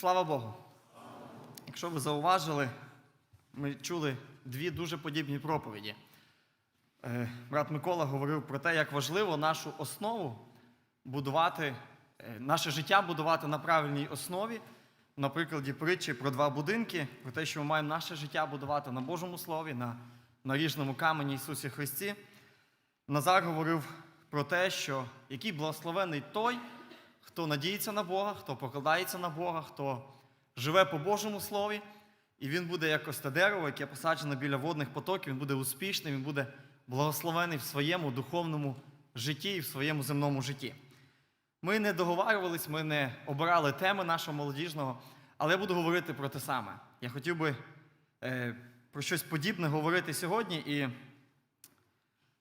Слава Богу. Якщо ви зауважили, ми чули дві дуже подібні проповіді. Е, Брат Микола говорив про те, як важливо нашу основу будувати, е, наше життя будувати на правильній основі. На прикладі притчі про два будинки, про те, що ми маємо наше життя будувати на Божому Слові, на наріжному камені Ісусі Христі. Назар говорив про те, що який благословений той, хто надіється на Бога, хто покладається на Бога, хто живе по Божому Слові, і він буде як ось те дерево, яке посаджено біля водних потоків, він буде успішним, він буде благословений в своєму духовному житті і в своєму земному житті. Ми не договарювались, ми не обирали теми нашого молодіжного, але я буду говорити про те саме. Я хотів би е, про щось подібне говорити сьогодні, і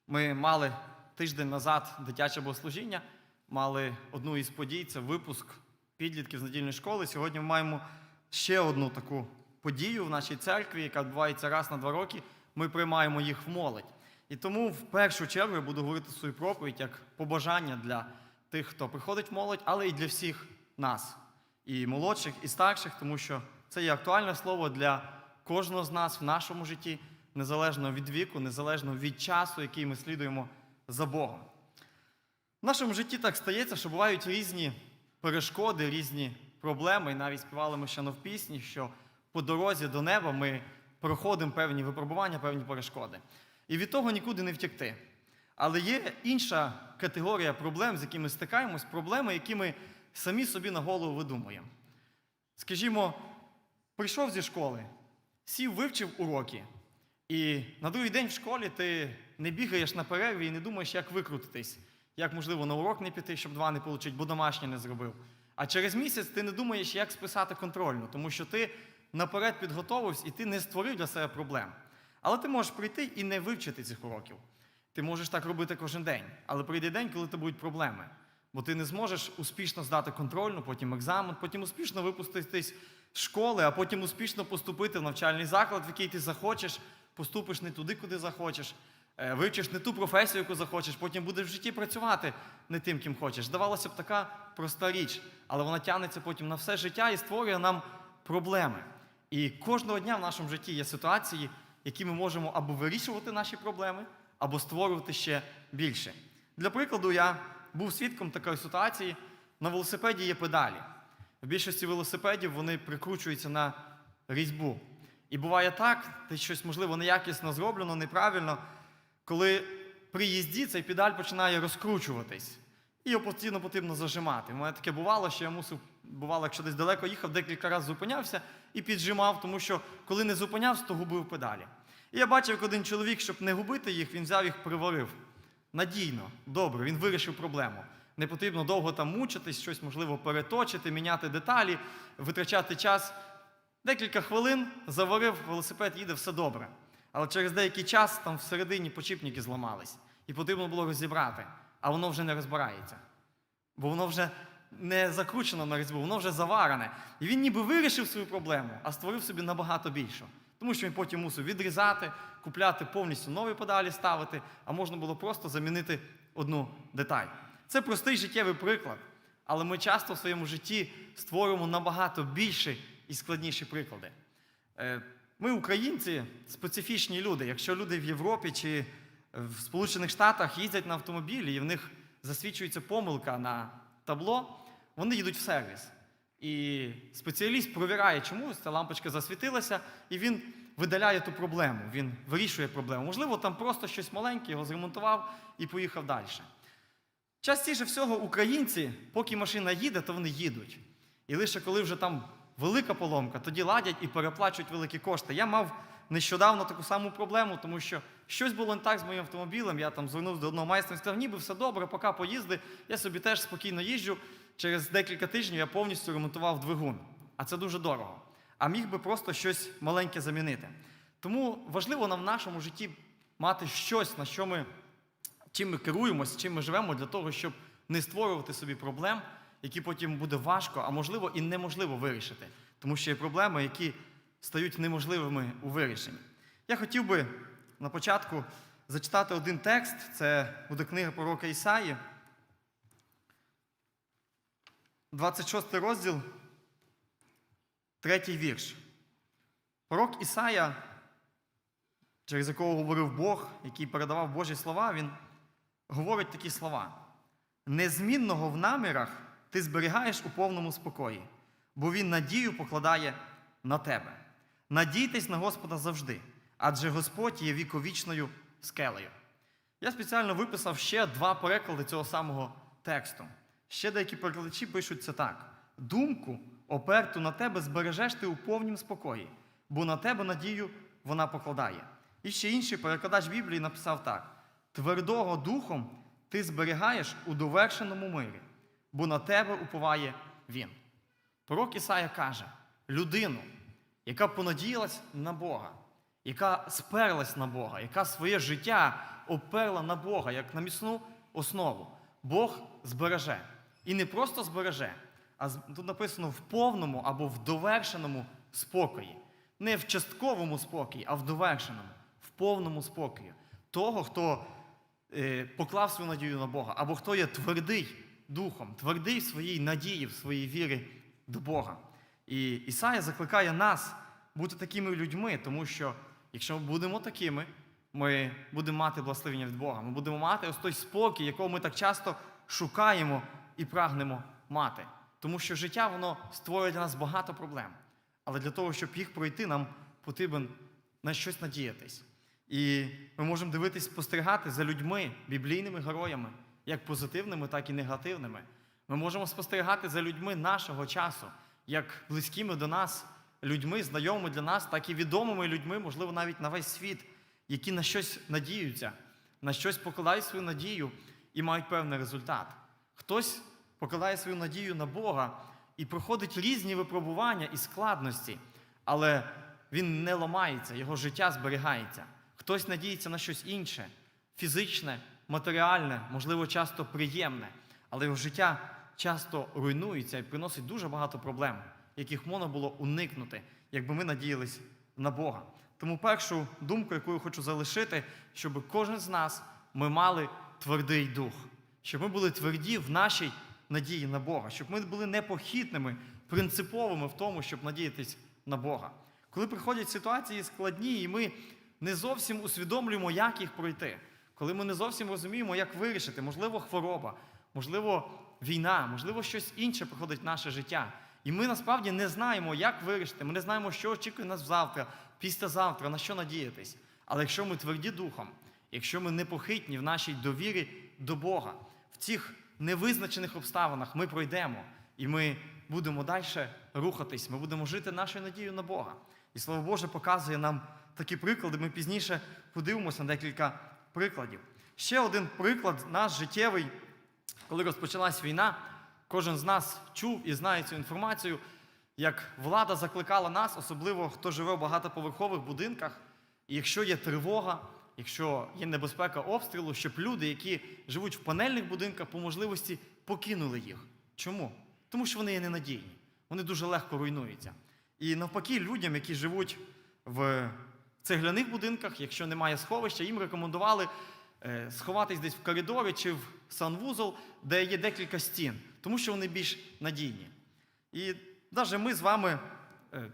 ми мали тиждень назад дитяче богослужіння, мали одну із подій це випуск підлітків з недільної школи. Сьогодні ми маємо ще одну таку подію в нашій церкві, яка відбувається раз на два роки. Ми приймаємо їх в молодь. І тому в першу чергу я буду говорити свою проповідь як побажання для тих, хто приходить в молодь, але і для всіх нас, і молодших, і старших, тому що це є актуальне слово для кожного з нас в нашому житті, незалежно від віку, незалежно від часу, який ми слідуємо за Богом. В нашому житті так стається, що бувають різні перешкоди, різні проблеми. І навіть співали ми ще в пісні, що по дорозі до неба ми проходимо певні випробування, певні перешкоди. І від того нікуди не втекти. Але є інша категорія проблем, з якими стикаємось, проблеми, які ми самі собі на голову видумуємо. Скажімо, прийшов зі школи, сів, вивчив уроки, і на другий день в школі ти не бігаєш на перерві і не думаєш, як викрутитись, як, можливо, на урок не піти, щоб два не отримати, бо домашнє не зробив. А через місяць ти не думаєш, як списати контрольну, тому що ти наперед підготовився і ти не створив для себе проблем. Але ти можеш прийти і не вивчити цих уроків. Ти можеш так робити кожен день, але прийде день, коли тебе будуть проблеми. Бо ти не зможеш успішно здати контрольну, потім екзамен, потім успішно випуститись з школи, а потім успішно поступити в навчальний заклад, в який ти захочеш, поступиш не туди, куди захочеш, вивчиш не ту професію, яку захочеш, потім будеш в житті працювати не тим, ким хочеш. Здавалося б, така проста річ, але вона тягнеться потім на все життя і створює нам проблеми. І кожного дня в нашому житті є ситуації, які ми можемо або вирішувати наші проблеми, або створювати ще більше. Для прикладу, я був свідком такої ситуації. На велосипеді є педалі. В більшості велосипедів вони прикручуються на різьбу. І буває так, те щось, можливо, неякісно зроблено, неправильно, коли при їзді цей педаль починає розкручуватись. І його постійно потрібно зажимати. У мене таке бувало, що я мусив, бувало, якщо десь далеко їхав, декілька разів зупинявся і піджимав, тому що коли не зупинявся, то губив педалі. І я бачив, як один чоловік, щоб не губити їх, він взяв їх, приварив. Надійно, добре, він вирішив проблему. Не потрібно довго там мучитись, щось можливо переточити, міняти деталі, витрачати час. Декілька хвилин заварив, велосипед їде, все добре. Але через деякий час там всередині почіпники зламались. І потрібно було розібрати, а воно вже не розбирається. Бо воно вже не закручено на різьбу, воно вже заварене. І він ніби вирішив свою проблему, а створив собі набагато більшу. Тому що він потім мусив відрізати, купляти повністю нові педалі, ставити, а можна було просто замінити одну деталь. Це простий життєвий приклад, але ми часто в своєму житті створюємо набагато більші і складніші приклади. Ми, українці, специфічні люди. Якщо люди в Європі чи в Сполучених Штатах їздять на автомобілі і в них засвідчується помилка на табло, вони їдуть в сервіс. І спеціаліст провіряє, чому ця лампочка засвітилася, і він видаляє ту проблему, він вирішує проблему. Можливо, там просто щось маленьке, його зремонтував і поїхав далі. Частіше всього, українці, поки машина їде, то вони їдуть. І лише коли вже там велика поломка, тоді ладять і переплачують великі кошти. Я мав нещодавно таку саму проблему, тому що щось було не так з моїм автомобілем. Я там звернувся до одного майстра і сказав, ніби все добре, поки поїзди, я собі теж спокійно їжджу. Через декілька тижнів я повністю ремонтував двигун. А це дуже дорого. А міг би просто щось маленьке замінити. Тому важливо нам в нашому житті мати щось, на що ми чим ми керуємося, чим ми живемо, для того, щоб не створювати собі проблем, які потім буде важко, а можливо і неможливо вирішити. Тому що є проблеми, які стають неможливими у вирішенні. Я хотів би на початку зачитати один текст, це буде книга пророка Ісаї, 26 розділ третій вірш. Пророк Ісая, через якого говорив Бог, який передавав Божі слова, він говорить такі слова: Незмінного в намірах ти зберігаєш у повному спокої, бо Він надію покладає на тебе. Надійтесь на Господа завжди, адже Господь є віковічною скелею. Я спеціально виписав ще два переклади цього самого тексту. Ще деякі перекладачі пишуть це так: думку, оперту на тебе, збережеш ти у повнім спокої, бо на тебе надію вона покладає. І ще інший перекладач Біблії написав так: твердого духом ти зберігаєш у довершеному мирі, бо на тебе уповає він. Пророк Ісая каже: людину, яка понадіялась на Бога, яка сперлась на Бога, яка своє життя оперла на Бога, як на міцну основу, Бог збереже. І не просто збереже, а тут написано в повному або в довершеному спокої. Не в частковому спокої, а в довершеному, в повному спокої. Того, хто е, поклав свою надію на Бога, або хто є твердий духом, твердий в своїй надії, в своїй вірі до Бога. І Ісая закликає нас бути такими людьми, тому що якщо ми будемо такими, ми будемо мати благословення від Бога. Ми будемо мати ось той спокій, якого ми так часто шукаємо і прагнемо мати. Тому що життя воно створює для нас багато проблем. Але для того, щоб їх пройти, нам потрібен на щось надіятись. І ми можемо дивитись, спостерігати за людьми, біблійними героями, як позитивними, так і негативними. Ми можемо спостерігати за людьми нашого часу, як близькими до нас, людьми, знайомими для нас, так і відомими людьми, можливо, навіть на весь світ, які на щось надіються, на щось покладають свою надію і мають певний результат. Хтось покладає свою надію на Бога і проходить різні випробування і складності, але він не ламається, його життя зберігається. Хтось надіється на щось інше, фізичне, матеріальне, можливо, часто приємне, але його життя часто руйнується і приносить дуже багато проблем, яких можна було уникнути, якби ми надіялись на Бога. Тому першу думку, яку я хочу залишити, щоб кожен з нас ми мали твердий дух, щоб ми були тверді в нашій надії на Бога, щоб ми були непохитними, принциповими в тому, щоб надіятись на Бога. Коли приходять ситуації складні, і ми не зовсім усвідомлюємо, як їх пройти, коли ми не зовсім розуміємо, як вирішити, можливо, хвороба, можливо, війна, можливо, щось інше приходить в наше життя. І ми насправді не знаємо, як вирішити, ми не знаємо, що очікує нас завтра, післязавтра, на що надіятись. Але якщо ми тверді духом, якщо ми непохитні в нашій довірі до Бога, в цих невизначених обставинах ми пройдемо і ми будемо далі рухатись, ми будемо жити нашою надією на Бога. І Слово Боже показує нам такі приклади. Ми пізніше подивимося на декілька прикладів. Ще один приклад наш життєвий, коли розпочалась війна, кожен з нас чув і знає цю інформацію, як влада закликала нас, особливо хто живе в багатоповерхових будинках, і якщо є тривога, якщо є небезпека обстрілу, щоб люди, які живуть в панельних будинках, по можливості покинули їх. Чому? Тому що вони є ненадійні, вони дуже легко руйнуються. І навпаки, людям, які живуть в цегляних будинках, якщо немає сховища, їм рекомендували е, сховатись десь в коридорі чи в санвузол, де є декілька стін, тому що вони більш надійні. І навіть ми з вами е,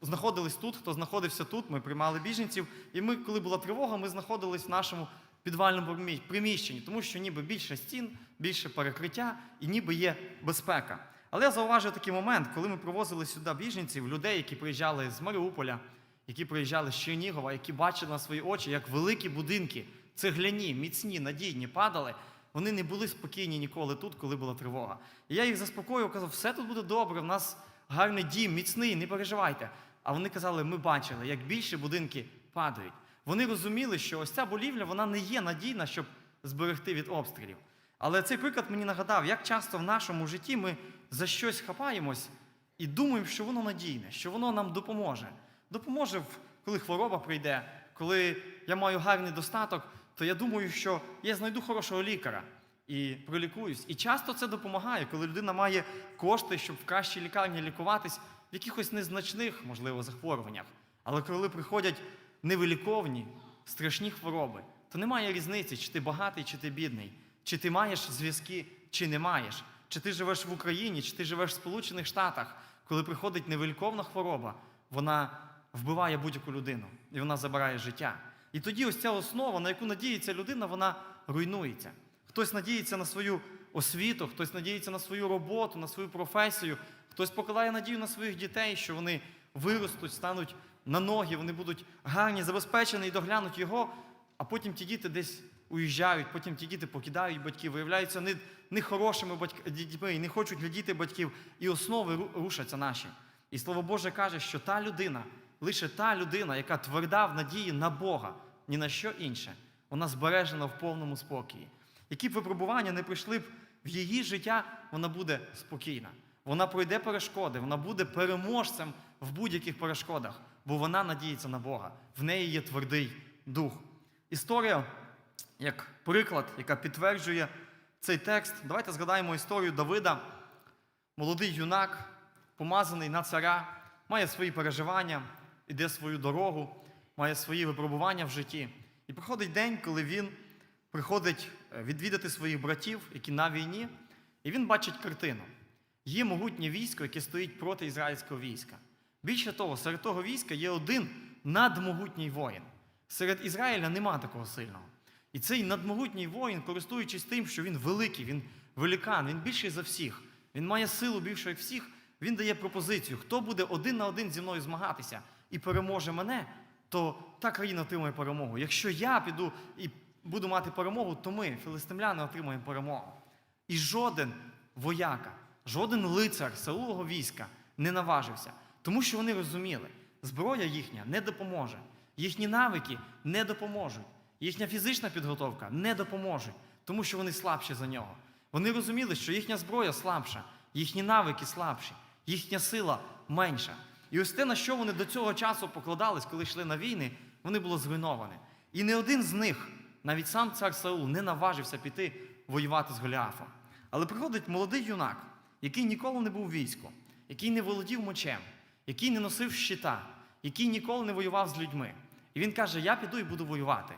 знаходились тут, хто знаходився тут, ми приймали біженців. І ми, коли була тривога, ми знаходились в нашому підвальному приміщенні, тому що ніби більше стін, більше перекриття і ніби є безпека. Але я зауважив такий момент, коли ми привозили сюди біженців, людей, які приїжджали з Маріуполя, які приїжджали з Чернігова, які бачили на свої очі, як великі будинки, цегляні, міцні, надійні падали. Вони не були спокійні ніколи тут, коли була тривога. І я їх заспокоював, казав, все тут буде добре, в нас гарний дім, міцний, не переживайте. А вони казали, ми бачили, як більше будинки падають. Вони розуміли, що ось ця будівля вона не є надійна, щоб зберегти від обстрілів. Але цей приклад мені нагадав, як часто в нашому житті ми за щось хапаємось і думаємо, що воно надійне, що воно нам допоможе. Допоможе, коли хвороба прийде, коли я маю гарний достаток, то я думаю, що я знайду хорошого лікаря і пролікуюсь. І часто це допомагає, коли людина має кошти, щоб в кращій лікарні лікуватись в якихось незначних, можливо, захворюваннях. Але коли приходять невиліковні, страшні хвороби, то немає різниці, чи ти багатий, чи ти бідний, чи ти маєш зв'язки, чи не маєш, чи ти живеш в Україні, чи ти живеш в Сполучених Штатах. коли приходить невиліковна хвороба, вона вбиває будь-яку людину і вона забирає життя. І тоді ось ця основа, на яку надіється людина, вона руйнується. Хтось надіється на свою освіту, хтось надіється на свою роботу, на свою професію, хтось покладає надію на своїх дітей, що вони виростуть, стануть на ноги, вони будуть гарні, забезпечені і доглянуть його, а потім ті діти десь уїжджають, потім ті діти покидають батьків, виявляються не, не хорошими батьк- дітьми і не хочуть глядіти батьків, і основи рушаться наші. І Слово Боже каже, що та людина, лише та людина, яка тверда в надії на Бога, ні на що інше, вона збережена в повному спокої. Які б випробування не прийшли б в її життя, вона буде спокійна. Вона пройде перешкоди, вона буде переможцем в будь-яких перешкодах, бо вона надіється на Бога. В неї є твердий дух. Історія, як приклад, яка підтверджує цей текст. Давайте згадаємо історію Давида. Молодий юнак, помазаний на царя, має свої переживання, іде свою дорогу, має свої випробування в житті. І приходить день, коли він приходить е, відвідати своїх братів, які на війні, і він бачить картину. Є могутнє військо, яке стоїть проти ізраїльського війська. Більше того, серед того війська є один надмогутній воїн. Серед Ізраїля нема такого сильного. І цей надмогутній воїн, користуючись тим, що він великий, він великан, він більший за всіх, він має силу більшу, як всіх, він дає пропозицію: хто буде один на один зі мною змагатися і переможе мене, то та країна отримує перемогу. Якщо я піду і буду мати перемогу, то ми, філистимляни, отримаємо перемогу. І жоден вояка, жоден лицар Саулового війська не наважився, тому що вони розуміли, зброя їхня не допоможе, їхні навики не допоможуть, їхня фізична підготовка не допоможе, тому що вони слабші за нього. Вони розуміли, що їхня зброя слабша, їхні навики слабші, їхня сила менша. І ось те, на що вони до цього часу покладались, коли йшли на війни, вони було зруйноване. І не один з них, навіть сам цар Саул, не наважився піти воювати з Голіафом. Але приходить молодий юнак, який ніколи не був в війську, який не володів мечем, який не носив щита, який ніколи не воював з людьми. І він каже: Я піду і буду воювати.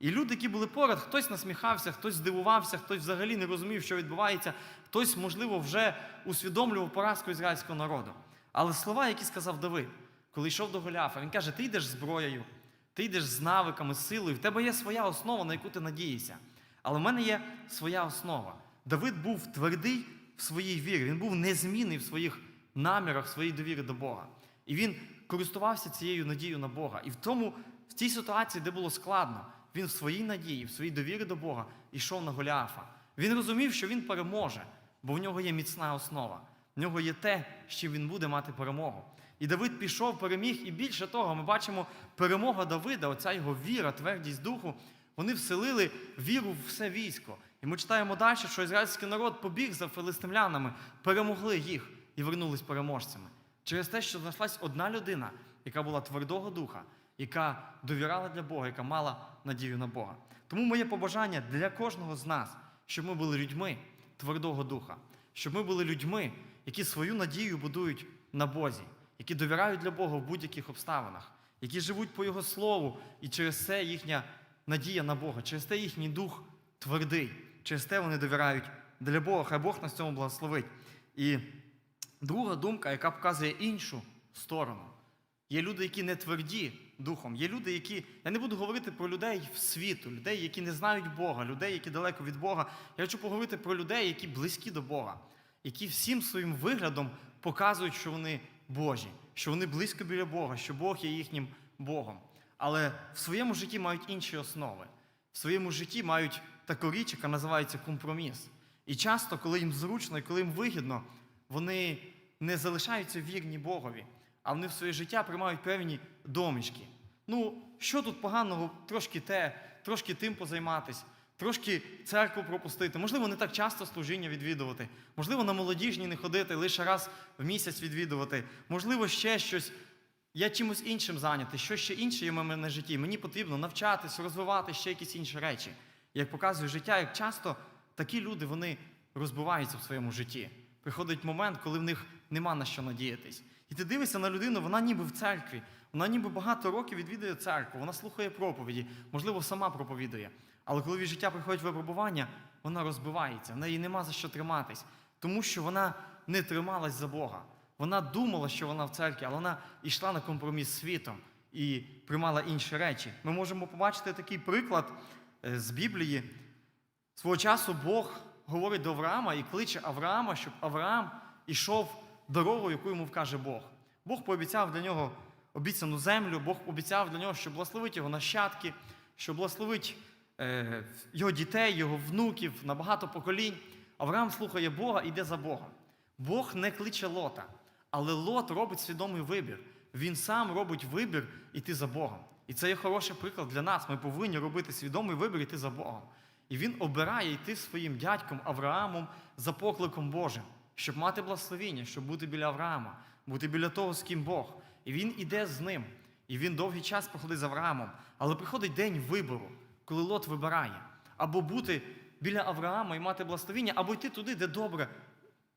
І люди, які були поряд, хтось насміхався, хтось здивувався, хтось взагалі не розумів, що відбувається, хтось, можливо, вже усвідомлював поразку ізраїльського народу. Але слова, які сказав Давид, коли йшов до Голіафа, він каже: Ти йдеш зброєю, ти йдеш з навиками, силою, в тебе є своя основа, на яку ти надієшся. Але в мене є своя основа. Давид був твердий в своїй вірі, він був незмінний в своїх намірах, в своїй довірі до Бога. І він користувався цією надією на Бога. І в тому, в цій ситуації, де було складно, він в своїй надії, в своїй довірі до Бога йшов на Голіафа. Він розумів, що він переможе, бо в нього є міцна основа. В нього є те, чим він буде мати перемогу. І Давид пішов, переміг, і більше того, ми бачимо перемога Давида, оця його віра, твердість духу. Вони вселили віру в все військо. І ми читаємо далі, що ізраїльський народ побіг за филистимлянами, перемогли їх і вернулись переможцями. Через те, що знайшлась одна людина, яка була твердого духа, яка довіряла для Бога, яка мала надію на Бога. Тому моє побажання для кожного з нас, щоб ми були людьми твердого духа, щоб ми були людьми, які свою надію будують на Бозі, які довіряють для Бога в будь-яких обставинах, які живуть по Його слову, і через це їхня надія на Бога, через те їхній дух твердий, через те вони довіряють для Бога. Хай Бог нас цьому благословить. І друга думка, яка показує іншу сторону. Є люди, які не тверді духом. Є люди, які. Я не буду говорити про людей в світу, людей, які не знають Бога, людей, які далеко від Бога. Я хочу поговорити про людей, які близькі до Бога, які всім своїм виглядом показують, що вони Божі, що вони близько біля Бога, що Бог є їхнім Богом. Але в своєму житті мають інші основи. В своєму житті мають таку річ, яка називається компроміс. І часто, коли їм зручно і коли їм вигідно, вони не залишаються вірні Богові, а вони в своє життя приймають певні домішки. Ну, що тут поганого, трошки те, трошки тим позайматись, трошки церкву пропустити, можливо, не так часто служіння відвідувати, можливо, на молодіжні не ходити, лише раз в місяць відвідувати, можливо, ще щось. Я чимось іншим зайнятий, що ще інше є в мене на житті. Мені потрібно навчатись, розвивати ще якісь інші речі. Як показує життя, як часто такі люди вони розбиваються в своєму житті. Приходить момент, коли в них нема на що надіятись. І ти дивишся на людину, вона ніби в церкві, вона ніби багато років відвідує церкву, вона слухає проповіді, можливо, сама проповідує. Але коли від життя приходить випробування, вона розбивається, в неї нема за що триматись, тому що вона не трималась за Бога. Вона думала, що вона в церкві, але вона йшла на компроміс світом і приймала інші речі. Ми можемо побачити такий приклад е, з Біблії. Свого часу Бог говорить до Авраама і кличе Авраама, щоб Авраам ішов дорогою, яку йому вкаже Бог. Бог пообіцяв для нього обіцяну землю, Бог обіцяв для нього, що благословить його нащадки, що благословить його дітей, його внуків на багато поколінь. Авраам слухає Бога і йде за Богом. Бог не кличе Лота, але Лот робить свідомий вибір. Він сам робить вибір іти за Богом. І це є хороший приклад для нас. Ми повинні робити свідомий вибір іти за Богом. І він обирає йти своїм дядьком Авраамом за покликом Божим, щоб мати благословіння, щоб бути біля Авраама, бути біля того, з ким Бог. І він іде з ним. І він довгий час проходить з Авраамом. Але приходить день вибору, коли Лот вибирає або бути біля Авраама і мати благословіння, або йти туди, де добре,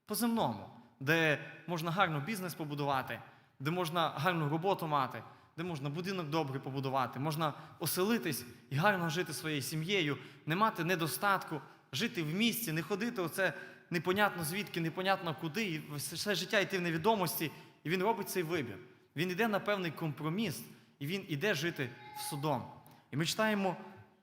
по-земному, де можна гарно бізнес побудувати, де можна гарну роботу мати, де можна будинок добрий побудувати, можна оселитись і гарно жити своєю сім'єю, не мати недостатку, жити в місті, не ходити оце непонятно звідки, непонятно куди, і все життя йти в невідомості. І він робить цей вибір. Він йде на певний компроміс, і він іде жити в Содом. І ми читаємо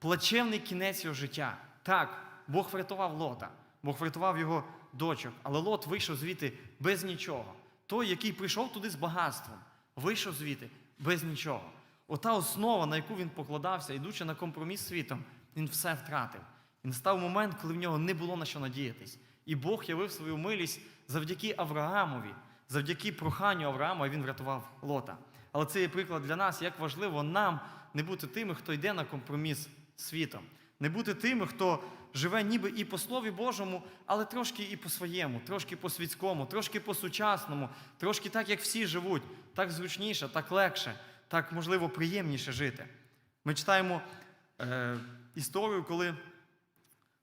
плачевний кінець його життя. Так, Бог врятував Лота, Бог врятував його дочок, але Лот вийшов звідти без нічого. Той, який прийшов туди з багатством, вийшов звідти без нічого. Ота основа, на яку він покладався, ідучи на компроміс світом, він все втратив. І настав момент, коли в нього не було на що надіятись. І Бог явив свою милість завдяки Авраамові, завдяки проханню Авраама, і він врятував Лота. Але це є приклад для нас, як важливо нам не бути тими, хто йде на компроміс світом, не бути тими, хто живе ніби і по Слові Божому, але трошки і по своєму, трошки по світському, трошки по сучасному, трошки так, як всі живуть, так зручніше, так легше, так можливо приємніше жити. Ми читаємо е, історію, коли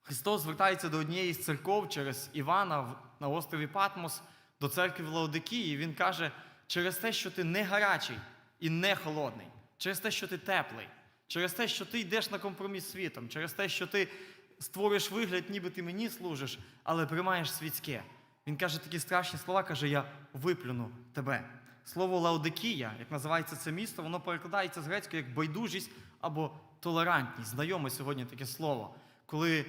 Христос звертається до однієї з церков через Івана на острові Патмос до церкви в Лаодикії. Він каже, через те, що ти не гарячий і не холодний, через те, що ти теплий, через те, що ти йдеш на компроміс світом, через те, що ти створюєш вигляд, ніби ти мені служиш, але приймаєш світське. Він каже такі страшні слова, каже: Я виплюну тебе. Слово Лаодикія, як називається це місто, воно перекладається з грецької як байдужість або толерантність. Знайоме сьогодні таке слово. Коли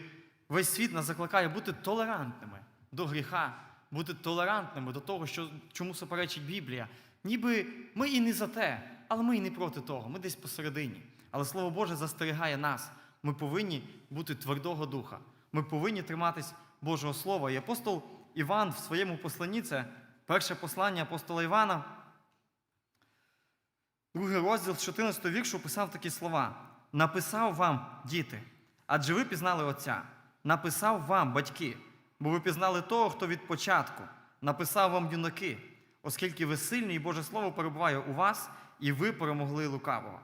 весь світ нас закликає бути толерантними до гріха, бути толерантними до того, що, чому суперечить Біблія. Ніби ми і не за те, але ми і не проти того. Ми десь посередині. Але Слово Боже застерігає нас. Ми повинні бути твердого духа. Ми повинні триматись Божого Слова. І апостол Іван в своєму посланні, це перше послання апостола Івана, другий розділ з 14 віршу писав такі слова: Написав вам, діти, адже ви пізнали Отця, написав вам, батьки, бо ви пізнали того, хто від початку, написав вам юнаки, оскільки ви сильні, і Боже Слово перебуває у вас, і ви перемогли лукавого.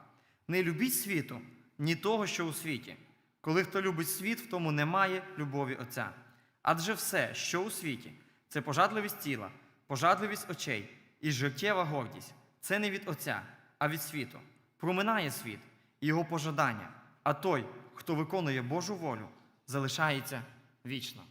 Не любіть світу, ні того, що у світі. Коли хто любить світ, в тому немає любові Отця. Адже все, що у світі, це пожадливість тіла, пожадливість очей і життєва гордість. Це не від Отця, а від світу. Проминає світ і його пожадання, а той, хто виконує Божу волю, залишається вічно.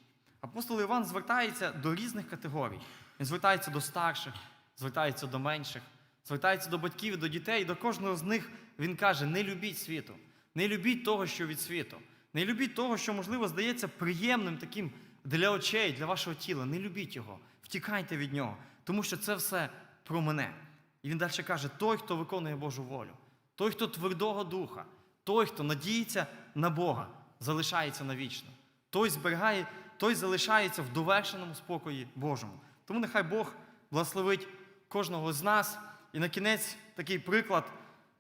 Апостол Іван звертається до різних категорій. Він звертається до старших, звертається до менших, звертається до батьків, до дітей. До кожного з них він каже: не любіть світу, не любіть того, що від світу, не любіть того, що, можливо, здається приємним таким для очей, для вашого тіла. Не любіть його, втікайте від нього, тому що це все про мене. І він далі каже: той, хто виконує Божу волю, той, хто твердого духа, той, хто надіється на Бога, залишається навічно. Той зберігає, той залишається в довершеному спокої Божому. Тому нехай Бог благословить кожного з нас. І на кінець такий приклад,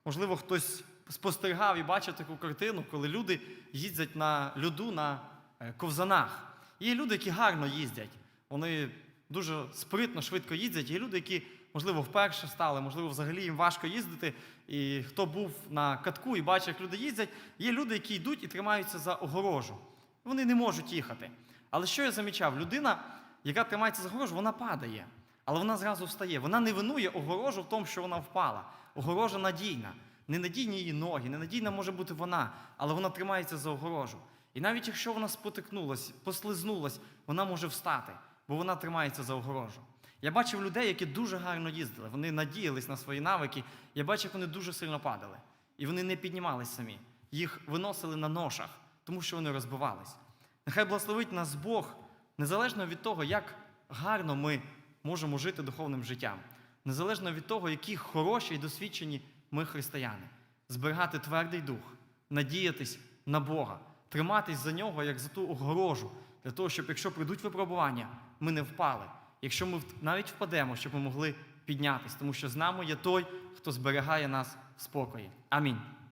можливо, хтось спостерігав і бачив таку картину, коли люди їздять на льоду на е, ковзанах. Є люди, які гарно їздять. Вони дуже спритно, швидко їздять. Є люди, які, можливо, вперше стали, можливо, взагалі їм важко їздити. І хто був на катку і бачив, як люди їздять, є люди, які йдуть і тримаються за огорожу. Вони не можуть їхати. Але що я замічав? Людина, яка тримається за огорожу, вона падає. Але вона зразу встає. Вона не винує огорожу в тому, що вона впала. Огорожа надійна. Ненадійні її ноги, ненадійна може бути вона, але вона тримається за огорожу. І навіть якщо вона спотикнулась, послизнулась, вона може встати, бо вона тримається за огорожу. Я бачив людей, які дуже гарно їздили. Вони надіялись на свої навики. Я бачив, як вони дуже сильно падали. І вони не піднімались самі. Їх виносили на ношах, тому що вони розбивались. Нехай благословить нас Бог, незалежно від того, як гарно ми можемо жити духовним життям, незалежно від того, які хороші і досвідчені ми християни, зберігати твердий дух, надіятись на Бога, триматись за нього як за ту огорожу, для того, щоб якщо прийдуть випробування, ми не впали. Якщо ми навіть впадемо, щоб ми могли піднятись, тому що з нами є той, хто зберігає нас в спокої. Амінь.